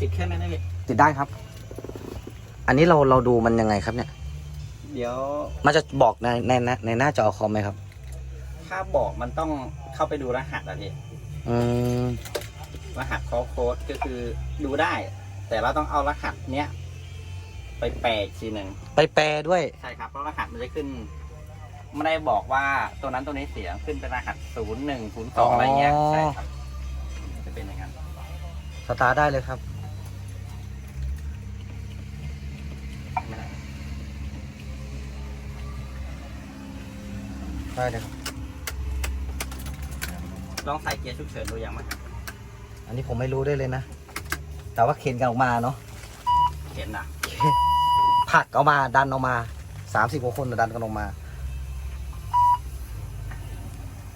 ติดเครื่องได้ไหมพี่ติดได้ครับ อันนี้เราเราดูมันยังไงครับเนี่ย เดี๋ยวมันจะบอกในในในในหน้าจอคอมไหมครับ ถ้าบอกมันต้องเข้าไปดูรหัสอะพี่อืมรหัสคอโค้ดก็คือดูได้ แต่เราต้องเอารหัสเนี้ยไปแปลอีกทีหนึ่งไปแปลด้วย ใช่ครับเพราะรหัสมันจะขึ้นไม่ได้บอกว่าตัวนั้นตัวนี้เสียขึ้นเป็นรหัสศูนย์หนึ่งศูนย์สองอะไรเงี้ยใช่ครับมันจะเป็นอย่างนั้น สตาร์ทได้เลยครับ ไม่ได้ได้เลยครับ ลองใส่เกียร์ฉุกเฉินดูยังไหมครับอันนี้ผมไม่รู้ได้เลยนะ แต่ว่าเข็นกันออกมาเนาะ เห็นอะผลักออกมาดันออกมาสามสิบกว่าคนดันกันออกมา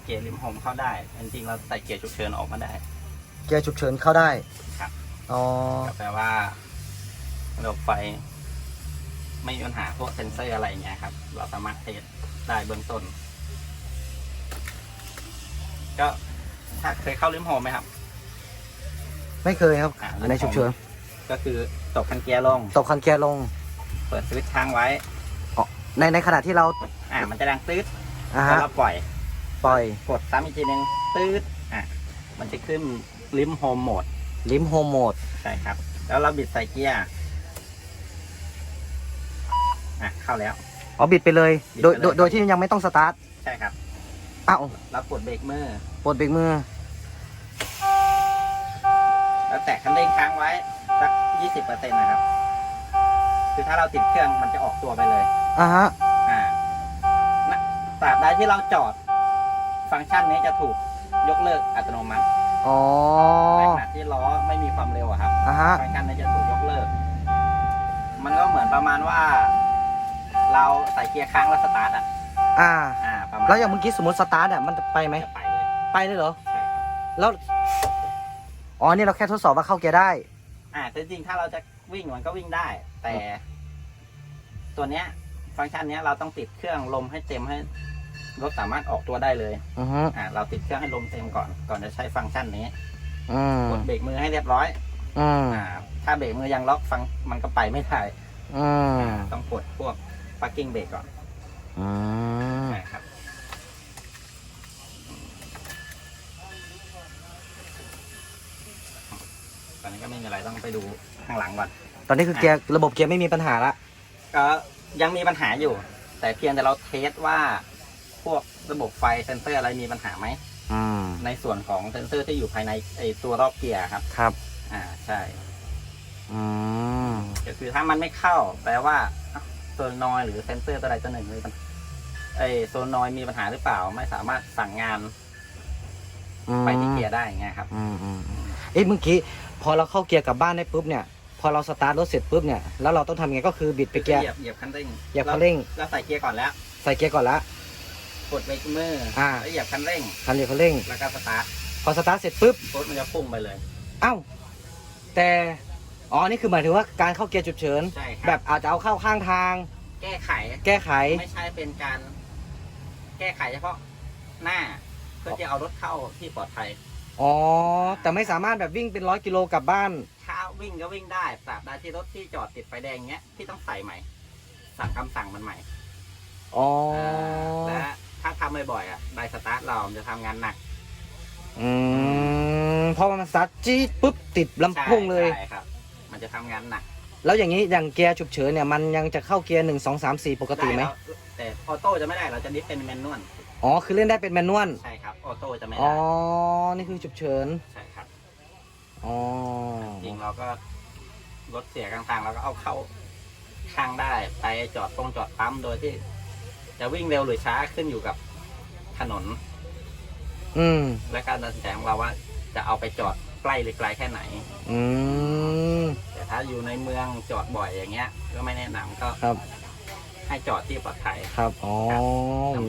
เกียร์ริมโฮมเข้าได้จริงๆเราใส่เกียร์ฉุกเฉินออกมาได้ เกียร์ฉุกเฉินเข้าได้ครับ อ๋อก็แปลว่าระบบไฟ ไม่มีปัญหาพวกเซ็นเซอร์อะไรอย่างเงี้ยครับ เราสามารถเทสได้เบื้องต้น ก็ถ้าเคยเข้าริมโฮมไหมครับ ไม่เคยครับ อ่าในฉุกเฉินก็คือตกคันเกียร์ลง ตบคันเกียร์ลง เปิดสวิตช์ค้างไว้ ในในขณะที่เราอ่า มันจะดังตืดอ่าแล้วฮะเราปล่อย ปล่อยกดซ้ำอีกทีนึงตืดอะ มันจะขึ้นริมโฮมโหมด ลิมโฮมโหมด ใช่ครับ แล้วเราบิดใส่เกียร์ อะเข้าแล้ว อ๋อบิดไปเลยบิดโดยไปเลย โดยโดยที่ยังไม่ต้องสตาร์ทใช่ครับอ้าวเรากดเบรกมือ ปลดเบรกมือ แล้วแตะคันเร่งค้างไว้สักยี่สิบเปอร์เซ็นต์นะครับ คือถ้าเราติดเครื่องมันจะออกตัวไปเลย อ่าฮะ อ่านะตราบใดที่เราจอด ฟังก์ชันนี้จะถูกยกเลิกอัตโนมัติอ๋อ ในขณะที่ล้อไม่มีความเร็วอะครับ อ่าฮะ ฟังก์ชันนี้จะถูกยกเลิก มันก็เหมือนประมาณว่า เราใส่เกียร์ค้างแล้วสตาร์ทอะอ่า อ่าประมาณแล้วอย่างเมื่อกี้สมมติสตาร์ทเนี่ยมันจะไปไหมจะไปเลยไปเลยเหรอ ใช่ครับแล้ว อ๋อ นี่เราแค่ทดสอบว่าเข้าเกียร์ได้ อ่าแต่จริงๆถ้าเราจะวิ่งมันก็วิ่งได้ แต่ ตัวเนี้ย ฟังก์ชันเนี้ยเราต้องติดเครื่องลมให้เต็มให้รถสามารถออกตัวได้เลย อือฮึอ่าเราติดเครื่องให้ลมเต็มก่อนก่อนจะใช้ฟังก์ชันนี้อืมกดเบรกมือให้เรียบร้อย อืมอ่า ถ้าเบรกมือยังล็อกฟังมันก็ไปไม่ได้อืม ต้องกดพวก parking brake ก่อนอืมนะครับตอนนี้ก็ไม่มีอะไรต้องไปดูข้างหลังก่อนตอนนี้คือเกียร์ระบบเกียร์ไม่มีปัญหาละก็ยังมีปัญหาอยู่ แต่เพียงแต่เราเทสว่า พวกระบบไฟเซนเซอร์อะไรมีปัญหาไหมอืมในส่วนของเซนเซอร์ที่อยู่ภายในไอตัวรอบเกียร์ครับ ครับ อ่าใช่ อืมก็คือถ้ามันไม่เข้าแปลว่า โซนนอยหรือเซนเซอร์ตัวใดตัวหนึ่งมีปัญไอโซนนอยมีปัญหาหรือเปล่า ไม่สามารถสั่งงานอืมไปที่เกียร์ได้อย่างเงี้ยครับ อืมอืมอืมเอ้ยเมื่อกี้พอเราเข้าเกียร์กลับบ้านได้ปุ๊บเนี่ย พอเราสตาร์ทรถเสร็จปุ๊บเนี่ยแล้วเราต้องทำไงก็คือบิดไปเกียร์เหยียบเหยียบคันเร่งเหยียบคันเร่งแล้วใส่เกียร์ก่อนแล้ว ใส่เกียร์ก่อนละกดเบรกมืออาแล้วเหยียบคันเร่งคันเหยียบคันเร่งแล้วก็สตาร์ทพอสตาร์ทเสร็จปุ๊บรถมันจะพุ่งไปเลย เอ้าแต่ อ๋อ นี่คือหมายถึงว่าการเข้าเกียร์ฉุกเฉิน ใช่ครับแบบอาจจะเอาเข้าข้างทาง แก้ไข แก้ไข ไม่ใช่เป็นการ แก้ไขเฉพาะหน้า เพื่อจะเอารถเข้าที่ปลอดภัย อ๋อ แต่ไม่สามารถแบบวิ่งเป็นร้อยกิโลกลับบ้าน ถ้าวิ่งก็วิ่งได้ตราบใดที่รถที่จอดติดไฟแดงเงี้ยที่ต้องใส่ใหม่ สั่งคำสั่งมันใหม่อ๋อาและถ้าทำบ่อยๆอะไดสตาร์ทเรามันจะทำงานหนักอืมพอมันสตาร์ทจี๊ดปุ๊บติดลำโพงเลย ใช่ครับมัน จะทำงานหนักแล้วอย่างนี้อย่างเกียร์ฉุกเฉินเนี่ยมันยังจะเข้าเกียร์หนึ่งสองสามสี่ปกติไหมด้แล้วแต่ออโต้จะไม่ได้เราจะดิฟเป็นแมนนวลอ๋อคือเล่นได้เป็นแมนนวลใช่ครับออโต้จะไม่อ๋อได้นี่คือฉุกเฉินใช่ครับอ๋อจริงเราก็รถเสียกลางทางเราก็เอาเข้าข้างได้ไปจอดตรงจอดปั๊มโดยที่ จะวิ่งเร็วหรือช้าขึ้นอยู่กับถนน อืมและการตัดสินใจของเราว่าจะเอาไปจอด ใกล้หรือไกลแค่ไหน อืม แต่ถ้าอยู่ในเมืองจอดบ่อยอย่างเงี้ย ก็ไม่แนะนำก็ครับ ให้จอดที่ปลอดภัยครับ อ๋อ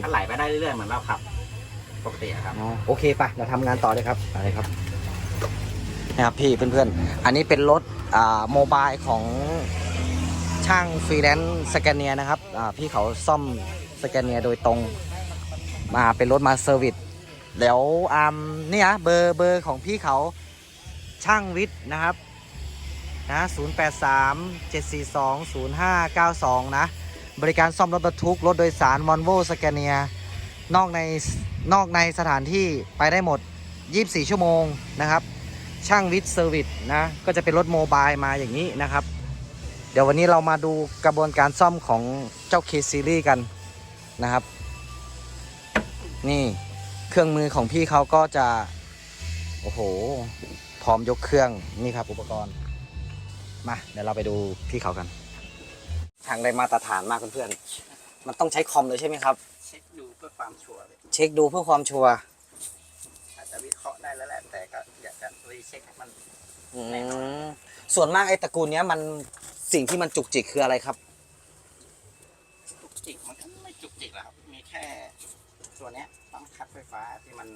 ถ้าไหลไปได้เรื่อยๆเหมือนเราขับปกติอะครับ อ๋อโอเคปะเราทำงานต่อเลยครับอะไรครับนะครับพี่เพื่อนๆ อันนี้เป็นรถอ่าโมบายของช่างฟรีแลนซ์สแกนเนียนะครับอ่าพี่เขาซ่อมสแกนเนียโดยตรงมาเป็นรถมาเซอร์วิสแล้วอ่าเนี่ยเบอร์เบอร์ของพี่เขา ช่างวิทย์นะครับนะ083 742 0592 นะ บริการซ่อมรถบรรทุก รถโดยสาร v o l v o s c a n i a นอกในนอกในสถานที่ไปได้หมด 24 ชั่วโมงนะครับ ช่างวิทย์เซอร์วิสนะ ก็จะเป็นรถโมบายมาอย่างนี้นะครับ เดี๋ยววันนี้เรามาดูกระบวนการซ่อมของเจ้า K Series กันนะครับ นี่เครื่องมือของพี่เขาก็จะ โอ้โห พร้อมยกเครื่องนี่ครับอุปกรณ์ มาเดี๋ยวเราไปดูพี่เขากันทางได้มาตรฐานมากเพื่อนๆมันต้องใช้คอมเลยใช่ไหมครับ เช็คดูเพื่อความชัวร์เลยเช็คดูเพื่อความชัวร์อาจจะวิเคราะห์ได้แล้วแหละแต่ก็อยากจะรีเช็คให้มันอืมส่วนมากไอ้ตระกูลเนี้ยมันสิ่งที่มันจุกจิกคืออะไรครับ จุกจิกมันก็ไม่จุกจิกหรอกครับมีแค่ตัวเนี้ยต้องคัดไฟฟ้าที่มัน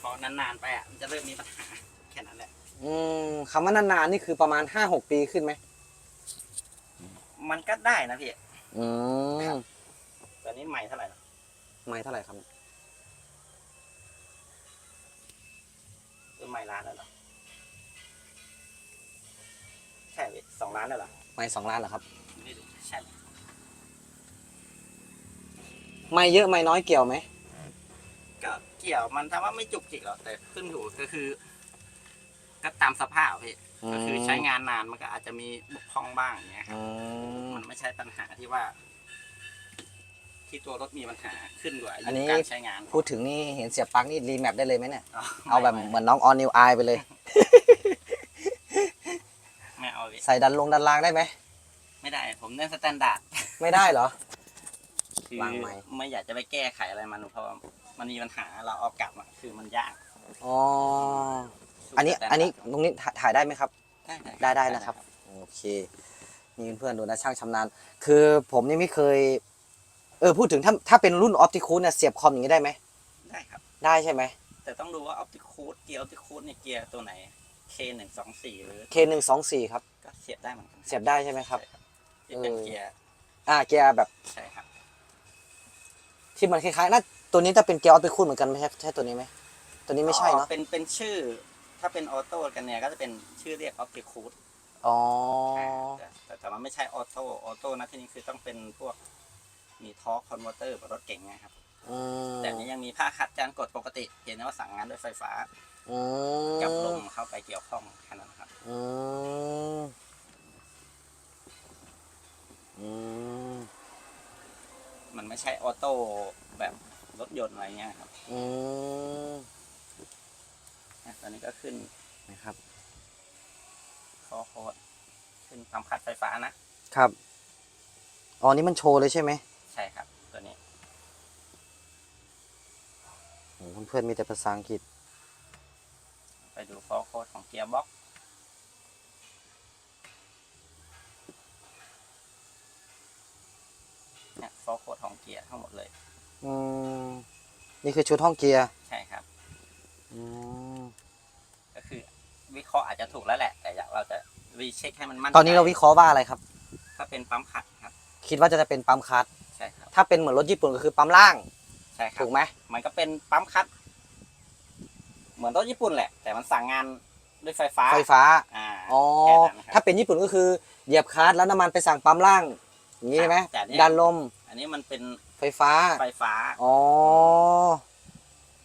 พอนานๆไปอะมันจะเริ่มมีปัญหาแค่นั้นแหละอืมคำว่านานๆนี่คือประมาณ5-6ปีขึ้นไหมมันก็ได้นะพี่อืมตอนนี้ใหม่เท่าไหร่นะไม่เท่าไหร่ครับคือใหม่ล้านแล้วเหรอใช่พี่สองล้านแล้วเหรอไม่สองล้านเหรอครับ ไม่รู้ใช่ ไม่เยอะไม่น้อยเกี่ยวไหมก็เกี่ยวมันทำว่าไม่จุกจิกหรอกแต่ขึ้นอยู่ก็คือ ก็ตามสภาพพี่ก็คือใช้งานนานมันก็อาจจะมีบกพร่องบ้างอย่างเงี้ยครับอืมมันไม่ใช่ปัญหาที่ว่า ที่ตัวรถมีปัญหาขึ้นกว่าอาอันยุนี้การใช้งาน พูดถึงนี่เห็นเสียบปลั๊กนี่รีแมปได้เลยไหมเนี่ยอ๋อเอาแบบไม่เหมือนน้องออนนิวไอไปเลยไม่เอาพี่ใส่ดันลงดันล่างได้ไหมไม่ได้ ผมเน้นสแตนดาร์ดไม่ได้เหรอคือวางไว้ไม่อยากจะไปแก้ไขอะไรมันเพราะว่ามันมีปัญหาเราเอากลับอะคือมันยากอ๋อ อันนี้อันนี้ตรงนี้ถ่ายถ่ายได้ไหมครับ ได้ได้ได้นะครับ โอเคนี่เพื่อนๆดูนะช่างชำนาญ คือผมนี่ไม่เคย เออพูดถึงถ้าถ้าเป็นรุ่นออปติคูเนี่ยเสียบคอมอย่างนี้ได้ไหมได้ครับ ได้ใช่ไหม แต่ต้องดูว่าออปติคูดเกียร์ออปติคูดเนี่ยเกียร์ตัวไหน K หนึ่งสองสี่หรือ K หนึ่งสองสี่ครับ ก็เสียบได้เหมือนกันเสียบได้ใช่ไหมครับที่เป็นเออเกียร์อ่าเกียร์แบบใช่ครับ ที่มันคล้ายๆน่าตัวนี้จะเป็นเกียร์ออปติคูเหมือนกันไหมใช่ใช่ตัวนี้ไหมตัวนี้ไม่ใช่เนาะเป็นเป็นชื่อ ถ้าเป็นออโต้กันเนี่ยก็จะเป็นชื่อเรียกออปติคูดอ๋อแต่แต่แต่มันไม่ใช่ออโต้ออโต้นะที่นี่คือต้องเป็นพวกมีทอร์คคอนเวอร์เตอร์แบบรถเก่งไงครับอืมแต่อันนี้ยังมีผ้าคัดจานกดปกติเห็นว่าสั่งงานด้วยไฟฟ้าอืกับลมมเข้าไปเกี่ยวข้องแค่นั้นครับอืมอืมมันไม่ใช่ออโต้แบบรถยนต์อะไรเงี้ยครับ อืมอะตอนนี้ก็ขึ้นนะครับคอโคดขึ้นปั๊มคัดไฟฟ้านะ ครับอ๋อนี่มันโชว์เลยใช่ไหมใช่ครับ ตัวนี้โอ้โหเพื่อนๆมีแต่ภาษาอังกฤษ ไปดูคอโคดของเกียร์บ็อกเนี่ยคอโคดของเกียร์ทั้งหมดเลย อืม นี่คือชุดห้องเกียร์ ใช่ครับ อืมก็คือ วิเคราะห์อาจจะถูกแล้วแหละ แต่อยากเราจะรีเช็คให้มันมั่นใจตอนนี้เราวิเคราะห์ว่าอะไรครับก็เป็นปั๊มคัดครับ คิดว่าจะเป็นปั๊มคัสใช่ครับถ้าเป็นเหมือนรถญี่ปุ่นก็คือปั๊มล่างใช่ครับถูกไหมมันก็เป็นปั๊มคัด เหมือนรถญี่ปุ่นแหละ แต่มันสั่งงานด้วยไฟฟ้าไฟฟ้าอ่าอ๋อแค่นั้นคถ้ารับเป็นญี่ปุ่นก็คือเหยียบคลัสแล้วน้ำมันไปสั่งปั๊มล่างอย่างนี้ใช่ไหมแต่เนี่ย ดันลมอันนี้มันเป็นไฟฟ้าไฟฟ้า อ๋อ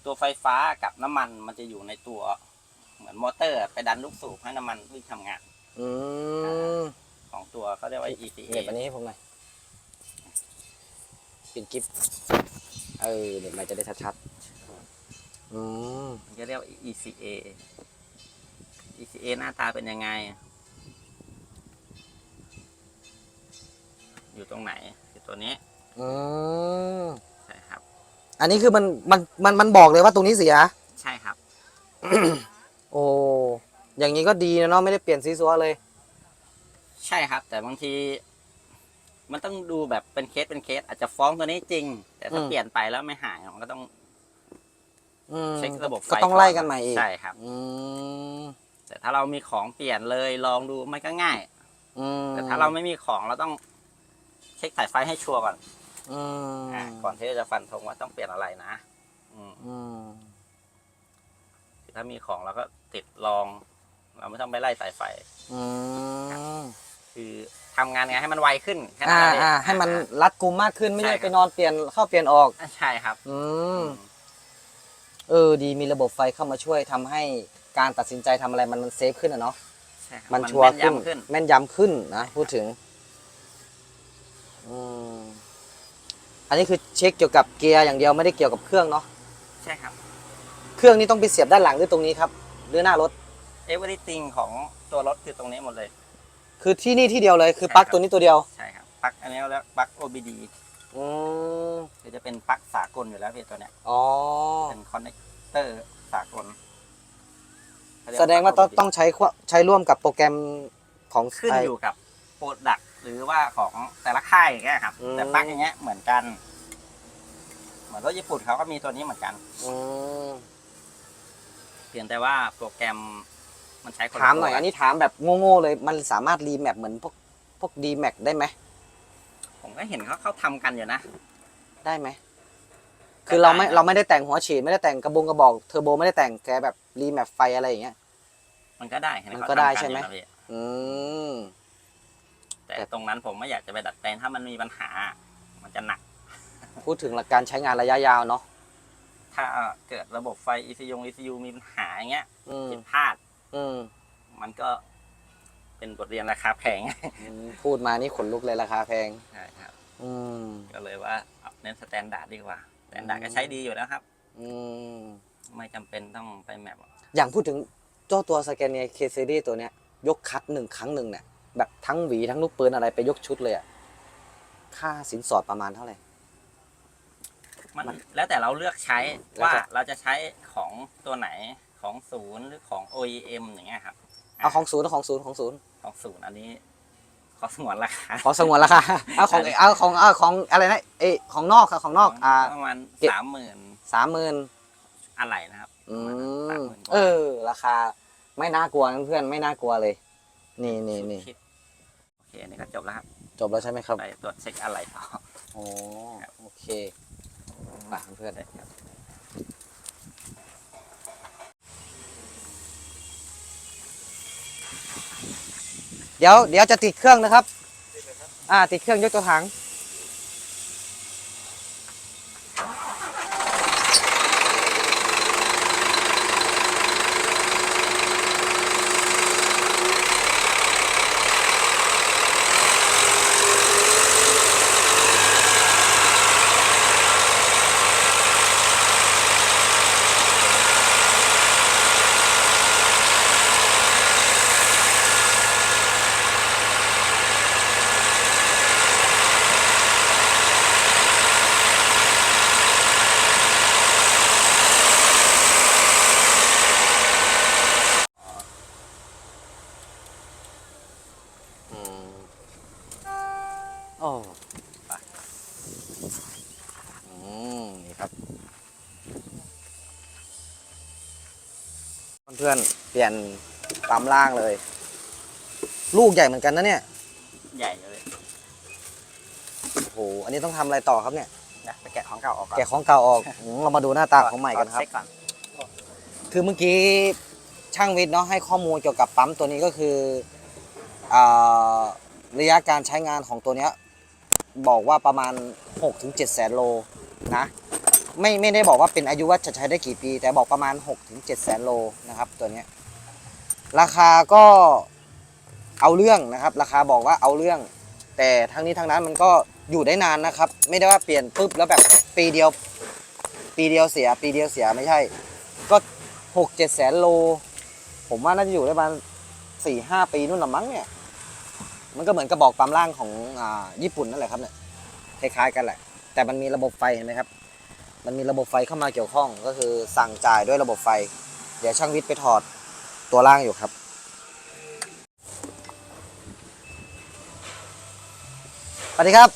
ตัวไฟฟ้ากับน้ำมันมันจะอยู่ในตัว เหมือนมอเตอร์ ไปดันลูกสูบให้น้ำมันวิ่งทำงาน อืมของตัวเขาเรียกว่า ECA เหน็บอันนี้ให้ผมหน่อยปิดกิฟเออเดี๋ยวมันจะได้ชัดๆอืมมันจะเรียกว่า ECA ECA หน้าตาเป็นยังไง อยู่ตรงไหนคือตัวนี้ อืมใช่ครับ อันนี้คือมันมันมันมันบอกเลยว่าตรงนี้เสีย ใช่ครับ โอ้อย่างนี้ก็ดีนะเนาะไม่ได้เปลี่ยนซีซัวเลย ใช่ครับ แต่บางที มันต้องดูแบบเป็นเคสเป็นเคส อาจจะฟ้องตัวนี้จริง แต่ถ้าอืม เปลี่ยนไปแล้วไม่หายมันก็ต้อง อืมเช็คระบบไฟก็ต้องไล่กันใหม่อีกใช่ครับ อืมแต่ถ้าเรามีของเปลี่ยนเลยลองดูมันก็ง่าย อืมแต่ถ้าเราไม่มีของเราต้องเช็คสายไฟให้ชัวร์ก่อน อืมอ่าก่อนที่จะฟันธงว่าต้องเปลี่ยนอะไรนะ อืมอืมถ้ามีของเราก็ติดลอง เราไม่ต้องไปไล่สายไฟ อืมคือทำงานไงให้มันไวขึ้นแค่นั้อ่านเองอ่าให้มันรัดกุมมากขึ้นไม่ใช่ใช่ครับไปนอนเปลี่ยนเข้าเปลี่ยนออก อ่าใช่ครับ อืมเออดีมีระบบไฟเข้ามาช่วยทำให้การตัดสินใจทำอะไรมันมันเซฟขึ้นอะเนาะใช่ครับมันชัวร์แม่ขึ้นยำขึ้น แม่นยำขึ้นนะพูดถึง อืม อันนี้คือเช็คเกี่ยวกับเกียร์อย่างเดียวไม่ได้เกี่ยวกับเครื่องเนาะ ใช่ครับ เครื่องนี้ต้องไปเสียบด้านหลังหรือตรงนี้ครับ หรือหน้ารถ everything ของตัวรถคือตรงนี้หมดเลย คือที่นี่ที่เดียวเลยคือใช่ปลั๊กครับ ตัวนี้ตัวเดียว ใช่ครับปลั๊กอันนี้เรียกปลั๊ก OBD อืมคือจะเป็นปลั๊กสากลอยู่แล้วพี่ตัวเนี้ย อ๋อ เป็นคอนเนคเตอร์สากลเขเรียกแสดงว่าต้องปลั๊กต้องใช้ควใช้ร่วมกับโปรแกรมของขึ้นไอยู่กับโปรดัก หรือว่าของแต่ละค่ายอย่างเงี้ยครับอืม แต่ปลั๊กอย่างเงี้ยเหมือนกัน เหมือนรถญี่ปุ่นเขาก็มีตัวนี้เหมือนกัน อืมเพียงแต่ว่าโปรแกรมมันใช้คนละถามหน่อยตัวอันนี้ถามแบบโง่ๆเลยมันสามารถรีแมปเหมือนพวกพวกดีแมได้ไหมผมก็เห็นเขาเขาทำกันอยู่นะ ได้ไหมคือเราไม่ได้ครับเราไม่ได้แต่งหัวฉีดไม่ได้แต่งกระบงกระบอกเทอร์โบไม่ได้แต่งแกแบบรีแมปไฟอะไรอย่างเงี้ย มันก็ได้เห็มันเขาก็ได้ทำใช่ไหมอยู่นะพี่อืมแต่แต่ตรงนั้นผมไม่อยากจะไปดัดแปลงถ้ามันมีปัญหา มันจะหนัก พูดถึงหลักการใช้งานระยะยาวเนาะถ้าเกิดระบบไฟ ECU ECU มีปัญหาอย่างเงี้ยอืมผิดพลาด อืมมันก็เป็นบทเรียนราคาแพงอืมพูดมานี่ขนลุกเลยราคาแพง ใช่ครับ อืม ก็เลยว่าเอาเน้นสแตนดาร์ดดีกว่าสแตนดาร์ดก็ใช้ดีอยู่แล้วครับ อืม ไม่จำเป็นต้องไปแมปอย่างพูดถึงเจ้าตัวสแกนเนียเคซีดีตัวเนี้ย ยกคัดหนึ่งครั้งหนึ่งเนี่ย แบบทั้งหวีทั้งลูกปืนอะไรไปยกชุดเลยอะค่าสินสอดประมาณเท่าไหร่ มันมันแล้วแต่เราเลือกใช้แล้วว่าแต่เราจะใช้ของตัวไหนของศูนย์หรือของ OEM อย่างเงี้ยครับเอาของศูนย์เอาของศูนย์ของศูนย์ของศูนย์อันนี้ ขอสงวนราคาขอสงวนราคาเอาของเอาของเอาของอะไรนะเอยของนอกครับของนอกอ่า ประมาณเก็บสามหมื่นสามหมื่น อะไรนะครับ อืประาณม30,000เออ ราคาไม่น่ากลัวนะเพื่อนไม่น่ากลัวเลย นี่นี่นี่คิดโอเคอันนี่ก็จบแล้วครับจบแล้วใช่ไหมครับ ไปตรวจเช็คอะไรต่อ โอ้โอเคไปเพื่อนได้ครับเดี๋ยวเดี๋ยวจะติดเครื่องนะครับ อ่า ติดเครื่องยกตัวถัง อืมโอ้ไปอืมนี่ครับ เพื่อนๆเปลี่ยนปั๊มล่างเลย ลูกใหญ่เหมือนกันนะเนี่ย ใหญ่เลยโอ้โหอันนี้ต้องทำอะไรต่อครับเนี่ย นะไปแกะของเก่าออกก่อนแกะของเก่าออกอืมเรามาดูหน้าตาของใหม่กันครับ เช็คก่อนคือเมื่อกี้ช่างวิทย์เนาะให้ข้อมูลเกี่ยวกับปั๊มตัวนี้ก็คืออาระยะการใช้งานของตัวเนี้ยบอกว่าประมาณ 6-7แสนโลนะ ไม่ไม่ได้บอกว่าเป็นอายุว่าจะใช้ได้กี่ปี แต่บอกประมาณ 6-7แสนโลนะครับตัวนี้ราคาก็เอาเรื่องนะครับ ราคาบอกว่าเอาเรื่อง แต่ทั้งนี้ทั้งนั้นมันก็อยู่ได้นานนะครับ ไม่ได้ว่าเปลี่ยนปุ๊บแล้วแบบปีเดียว ปีเดียวเสีย ปีเดียวเสียไม่ใช่ ก็หกเจ็ดแสนโล ผมว่าน่าจะอยู่ได้ประมาณสี่ห้าปีนู่นละมั้งเนี่ยมันก็เหมือนกระบอกปั๊มล่างของอ่าญี่ปุ่นนั่นแหละครับเนี่ยคล้ายๆกันแหละ แต่มันมีระบบไฟเห็นไหมครับ มันมีระบบไฟเข้ามาเกี่ยวข้อง ก็คือสั่งจ่ายด้วยระบบไฟ เดี๋ยวช่างวิทย์ไปถอดตัวล่างอยู่ครับ สวัสดีครับ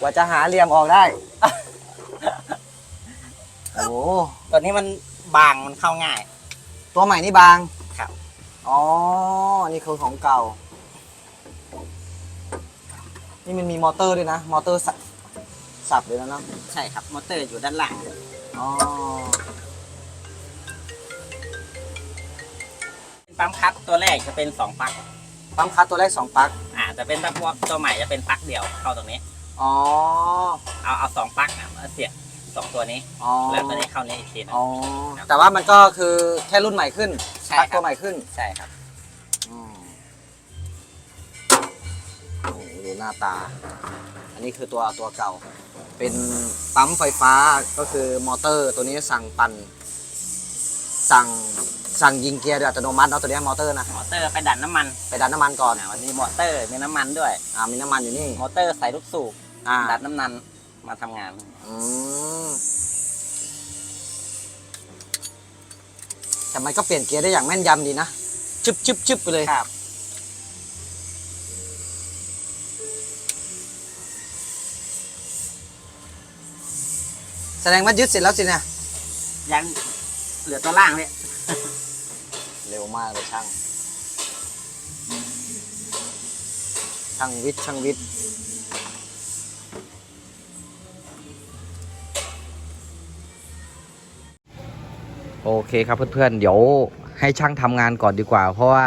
กว่าจะหาเหลี่ยมออกได้ โอ้โหตัวนี้มันบางมันเข้าง่าย ตัวใหม่นี่บาง ครับ อ๋อ นี่คือของเก่า นี่มันมีมอเตอร์ด้วยนะ มอเตอร์ สับสับเลยนะเนาะใช่ครับมอเตอร์อยู่ด้านหลังอ๋อปั๊มคัดตัวแรกจะเป็นสองปลั๊กปั๊มคัดตัวแรกสองปลั๊กอ่าจะเป็นถ้าพวกตัวใหม่จะเป็นปลั๊กเดียวเข้าตรงนี้อ๋อเอาเอาสองปลั๊กอะมาเสียบสองตัวนี้อ๋อแล้วตัวนี้เข้านี้อีกทีหนึงอ๋อแต่ว่ามันก็คือแค่รุ่นใหม่ขึ้นใช่ปลั๊กครับตัวใหม่ขึ้นใช่ครับอืมโอ้โหดูหน้าตาอั นนี้คือตัวตัวเก่า เป็นปั๊มไฟฟ้าก็คือมอเตอร์ ตัวนี้สั่งปั่น สั่งสั่งยิงเกียร์โดยอัตโนมัติเนาะตัวนี้มอเตอร์นะ มอเตอร์ไปดันน้ำมันไปดันน้ำมันก่อนอ่าวันนี้มอเตอร์มีน้ำมันด้วย อ่ามีน้ำมันอยู่นี่มอเตอร์ใส่ลูกสูบอ่าดันน้ำมันมาทำงาน อืมแต่มันก็เปลี่ยนเกียร์ได้อย่างแม่นยำดีนะชึบชึบชึบไปเลย ครับ แสดงว่ายึดเสร็จแล้วสิเนี่ยยังเหลือตัวล่างเนี่ยเร็วมากเลยช่าง ช่างวิทย์ช่างวิทย์โอเคครับเพื่อนๆ เดี๋ยวให้ช่างทำงานก่อนดีกว่า เพราะว่า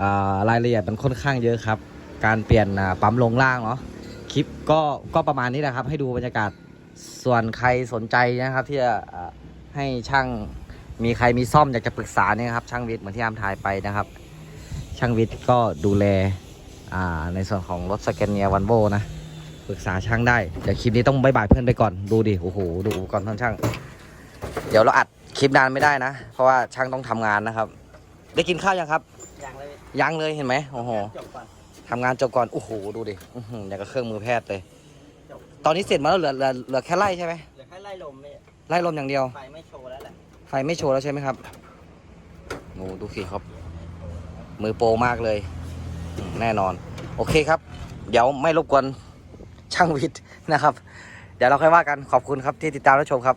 อ่ารายละเอียดมันค่อนข้างเยอะครับ การเปลี่ยนอ่าปั๊มลงล่างเนาะคลิปก็ก็ประมาณนี้แหละครับ ให้ดูบรรยากาศ ส่วนใครสนใจนะครับ ที่จะอ่าให้ช่างมีใครมีซ่อมอยากจะปรึกษาเนี่ยครับช่างวิทย์เหมือนที่อามถ่ายไปนะครับ ช่างวิทย์ก็ดูแลอ่าในส่วนของรถสแกนเนียวันโบนะปรึกษาช่างได้เดี๋ยวคลิปนี้ต้องบายบายเพื่อนไปก่อนดูดิโอ้โหดูอุปกรณ์ท่านช่าง เดี๋ยวเราอัดคลิปนานไม่ได้นะ เพราะว่าช่างต้องทำงานนะครับ ได้กินข้าวยังครับยังเลยยังเลยเห็นไหมโอ้โหจบก่อนทำงานจบก่อนโอ้โหดูดิอื้อหืออย่างกับเครื่องมือแพทย์เลย ตอนนี้เสร็จมาแล้วเหลือเหลือเหลือแค่ไล่ใช่ไหมเหลือแค่ไล่ลมเนี่ยไล่ลมอย่างเดียว ไฟไม่โชว์แล้วแหละไฟไม่โชว์แล้วใช่ไหมครับโอ้ดูสิครับ มือโปรมากเลย แน่นอน โอเคครับ เดี๋ยวไม่รบกวนช่างวิทย์นะครับ เดี๋ยวเราค่อยว่ากันขอบคุณครับที่ติดตามและชมครับ